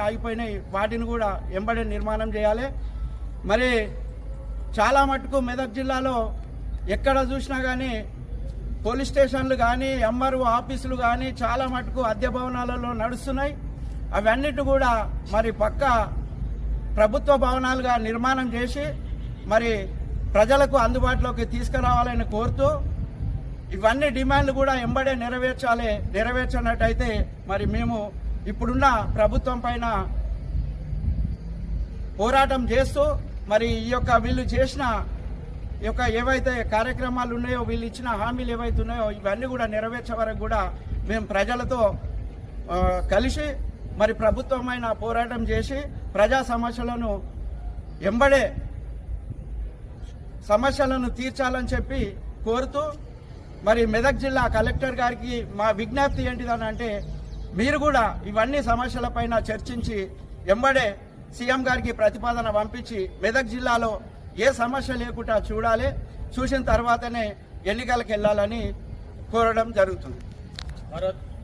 ఆగిపోయినాయి. వాటిని కూడా ఎంబడే నిర్మాణం చేయాలి. మరి చాలా మటుకు మెదక్ జిల్లాలో ఎక్కడ చూసినా కానీ పోలీస్ స్టేషన్లు కానీ ఎంఆర్ఓ ఆఫీసులు కానీ చాలా మటుకు అద్దె భవనాలలో నడుస్తున్నాయి. అవన్నిటి కూడా మరి పక్క ప్రభుత్వ భవనాలుగా నిర్మాణం చేసి మరి ప్రజలకు అందుబాటులోకి తీసుకురావాలని కోరుతూ ఇవన్నీ డిమాండ్లు కూడా ఎంబడే నెరవేర్చాలి నెరవేర్చినట్టయితే మరి మేము ఇప్పుడున్న ప్రభుత్వం పైన పోరాటం చేస్తూ మరి ఈ యొక్క వీళ్ళు చేసిన ఈ యొక్క ఏవైతే కార్యక్రమాలు ఉన్నాయో వీళ్ళు ఇచ్చిన హామీలు ఏవైతే ఉన్నాయో ఇవన్నీ కూడా నెరవేర్చే వరకు కూడా మేము ప్రజలతో కలిసి మరి ప్రభుత్వమైన పోరాటం చేసి ప్రజా సమస్యలను ఎంబడే సమస్యలను తీర్చాలని చెప్పి కోరుతూ మరి మెదక్ జిల్లా కలెక్టర్ గారికి మా విజ్ఞప్తి ఏంటిదని అంటే మీరు కూడా ఇవన్నీ సమస్యలపైన చర్చించి ఎంబడే సీఎం గారికి ప్రతిపాదన పంపించి మెదక్ జిల్లాలో ఏ సమస్య లేకుండా చూడాలి చూసిన తర్వాతనే ఎన్నికలకు వెళ్ళాలని కోరడం జరుగుతుంది. మరో